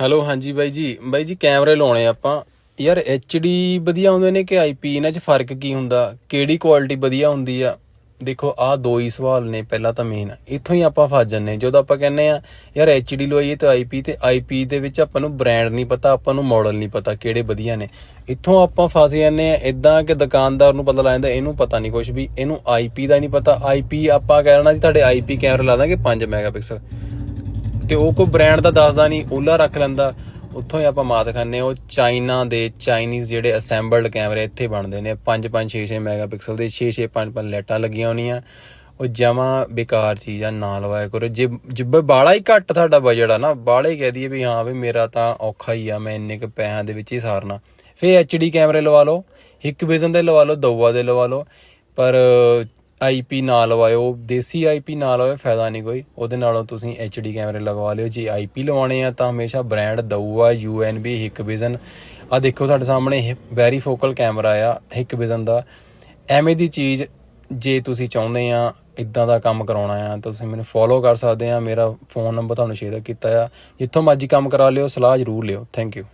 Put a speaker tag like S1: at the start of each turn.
S1: Hello, ਹਾਂਜੀ ਬਾਈ ਜੀ। ਬਾਈ ਜੀ, ਕੈਮਰੇ ਲਾਉਣੇ ਆਪਾਂ। ਯਾਰ HD ਵਧੀਆ ਹੁੰਦੇ ਨੇ ਕਿ IP ਇਹਨਾਂ 'ਚ ਫ਼ਰਕ ਕੀ ਹੁੰਦਾ? ਕਿਹੜੀ ਕੁਆਲਿਟੀ ਵਧੀਆ ਹੁੰਦੀ ਆ? ਦੇਖੋ ਆਹ ਦੋ ਹੀ ਸਵਾਲ ਨੇ, ਪਹਿਲਾਂ ਤਾਂ ਮੇਨ ਇੱਥੋਂ ਹੀ ਆਪਾਂ ਫਸ ਜੰਨੇ ਜਦੋਂ ਆਪਾਂ ਕਹਿੰਨੇ ਆ ਯਾਰ HD ਲਵਾਈਏ ਤੇ IP ਤੇ IP ਦੇ ਵਿੱਚ ਆਪਾਂ ਨੂੰ ਬ੍ਰਾਂਡ ਨਹੀਂ ਪਤਾ, ਆਪਾਂ ਨੂੰ ਮਾਡਲ ਨਹੀਂ ਪਤਾ ਕਿਹੜੇ ਵਧੀਆ ਨੇ। ਇੱਥੋਂ ਆਪਾਂ ਫਸ ਜਾਂਦੇ ਆ ਇਦਾਂ ਕਿ ਦੁਕਾਨਦਾਰ ਨੂੰ ਪਤਾ ਲੱਗ ਜਾਂਦਾ, ਇਹਨੂੰ ਪਤਾ ਨਹੀਂ ਕੁਝ ਵੀ, ਇਹਨੂੰ IP ਦਾ ਨਹੀਂ ਪਤਾ। IP ਆਪਾਂ ਕਹਿਣਾ ਜੀ, ਤੁਹਾਡੇ IP ਕੈਮਰਾ ਲਾ ਦਾਂਗੇ 5 ਮੈਗਾਪਿਕਸਲ ਤੇ ਉਹ ਕੋਈ ਬ੍ਰਾਂਡ ਦਾ ਦੱਸਦਾ ਨਹੀਂ, ਓਲਾ ਰੱਖ ਲੈਂਦਾ। ਉੱਥੋਂ ਹੀ ਆਪਾਂ ਮਾਤ ਖਾਨੇ ਉਹ ਚਾਈਨਾ ਦੇ ਚਾਈਨੀਜ਼ ਜਿਹੜੇ ਅਸੈਂਬਲਡ ਕੈਮਰੇ ਇੱਥੇ ਬਣਦੇ ਨੇ। 5 5 6 6 ਮੈਗਾਪਿਕਸਲ ਦੇ 6 6 5 5 ਲਾਈਟਾਂ ਲੱਗੀਆਂ ਹੋਣੀਆਂ। ਉਹ ਜਮਾ ਬੇਕਾਰ ਚੀਜ਼ ਆ, ਨਾ ਲਵਾਇਆ ਕਰੋ। ਜੇ ਜਿੱਬੇ ਬਾਲਾ ਹੀ ਘੱਟ ਤੁਹਾਡਾ ਬਜਟ ਆ ਨਾ, ਬਾਲਾ ਹੀ ਕਹਿ ਦਈਏ ਵੀ ਹਾਂ ਵੀ ਮੇਰਾ ਤਾਂ ਔਖਾ ਹੀ ਆ, ਮੈਂ ਇੰਨੇ ਕੁ ਪੈਸਿਆਂ ਦੇ ਵਿੱਚ ਹੀ ਸਾਰਨਾ। ਫੇ ਐਚਡੀ ਕੈਮਰੇ ਲਵਾ ਲਓ, ਇੱਕ ਵਿਜ਼ਨ ਦੇ ਲਵਾ ਲਓ ਦੋਵਾ ਦੇ ਲਵਾ ਲਓ। ਪਰ ਆਈਪੀ ਨਾ ਲਵਾਇਓ ਦੇਸੀ ਆਈਪੀ ਨਾ ਲਵਾਇਓ ਫਾਇਦਾ ਨਹੀਂ ਕੋਈ। ਉਹਦੇ ਨਾਲੋਂ ਤੁਸੀਂ ਐਚਡੀ ਕੈਮਰੇ ਲਗਵਾ ਲਿਓ। ਜੇ ਆਈਪੀ ਲਵਾਉਣੇ ਆ, ਤਾਂ ਹਮੇਸ਼ਾ ਬ੍ਰਾਂਡ ਦਊਆ ਯੂਐਨਬੀ ਹਿਕ ਵਿਜ਼ਨ ਆ ਦੇਖੋ ਤੁਹਾਡੇ ਸਾਹਮਣੇ ਵੈਰੀ ਫੋਕਲ ਕੈਮਰਾ ਆ ਹਿਕ ਵਿਜ਼ਨ ਦਾ। ਐਵੇਂ ਦੀ ਚੀਜ਼ ਜੇ ਤੁਸੀਂ ਚਾਹੁੰਦੇ ਆ, ਇਦਾਂ ਦਾ ਕੰਮ ਕਰਾਉਣਾ ਆ, ਤਾਂ ਤੁਸੀਂ ਮੈਨੂੰ ਫੋਲੋ ਕਰ ਸਕਦੇ ਆ। ਮੇਰਾ ਫੋਨ ਨੰਬਰ ਤੁਹਾਨੂੰ ਸ਼ੇਅਰ ਕੀਤਾ ਆ। ਜਿੱਥੋਂ ਮਰਜ਼ੀ ਕੰਮ ਕਰਾ ਲਿਓ, ਸਲਾਹ ਜ਼ਰੂਰ ਲਿਓ। Thank you